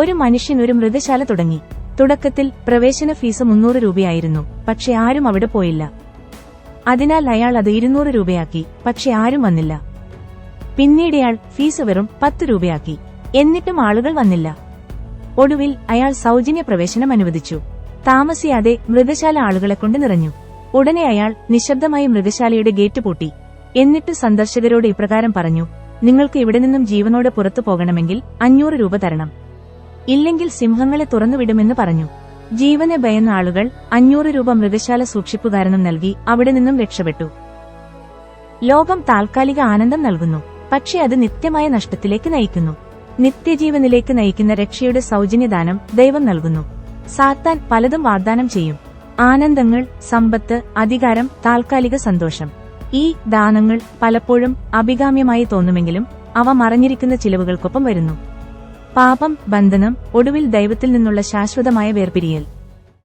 ഒരു മനുഷ്യൻ ഒരു മൃഗശാല തുടങ്ങി. തുടക്കത്തിൽ പ്രവേശന ഫീസ് മുന്നൂറ് രൂപയായിരുന്നു. പക്ഷെ ആരും അവിടെ പോയില്ല. അതിനാൽ അയാൾ അത് ഇരുന്നൂറ് രൂപയാക്കി. പക്ഷെ ആരും വന്നില്ല. പിന്നീട് അയാൾ ഫീസ് വെറും പത്ത് രൂപയാക്കി. എന്നിട്ടും ആളുകൾ വന്നില്ല. ഒടുവിൽ അയാൾ സൗജന്യ പ്രവേശനം അനുവദിച്ചു. താമസിയാതെ മൃഗശാല ആളുകളെ കൊണ്ട് നിറഞ്ഞു. ഉടനെ അയാൾ നിശബ്ദമായി മൃഗശാലയുടെ ഗേറ്റ് പൂട്ടി. എന്നിട്ട് സന്ദർശകരോട് ഇപ്രകാരം പറഞ്ഞു നിങ്ങൾക്ക് ഇവിടെ നിന്നും ജീവനോടെ പുറത്തു പോകണമെങ്കിൽ അഞ്ഞൂറ് രൂപ തരണം. ഇല്ലെങ്കിൽ സിംഹങ്ങളെ തുറന്നുവിടുമെന്ന് പറഞ്ഞു. ജീവനെ ഭയന്ന ആളുകൾ അഞ്ഞൂറ് രൂപ മൃഗശാല സൂക്ഷിപ്പുകാരനും നൽകി അവിടെ നിന്നും രക്ഷപ്പെട്ടു. ലോകം താൽക്കാലിക ആനന്ദം നൽകുന്നു. പക്ഷേ അത് നിത്യമായ നഷ്ടത്തിലേക്ക് നയിക്കുന്നു. നിത്യജീവനിലേക്ക് നയിക്കുന്ന രക്ഷയുടെ സൗജന്യദാനം ദൈവം നൽകുന്നു. സാത്താൻ പലതും വാഗ്ദാനം ചെയ്യും. ആനന്ദങ്ങൾ സമ്പത്ത് അധികാരം താൽക്കാലിക സന്തോഷം. ഈ ദാനങ്ങൾ പലപ്പോഴും അഭികാമ്യമായി തോന്നുമെങ്കിലും അവ മറഞ്ഞിരിക്കുന്ന ചിലവുകൾക്കൊപ്പം വരുന്നു. പാപം ബന്ധനം ഒടുവിൽ ദൈവത്തിൽ നിന്നുള്ള ശാശ്വതമായ വേർപിരിയൽ.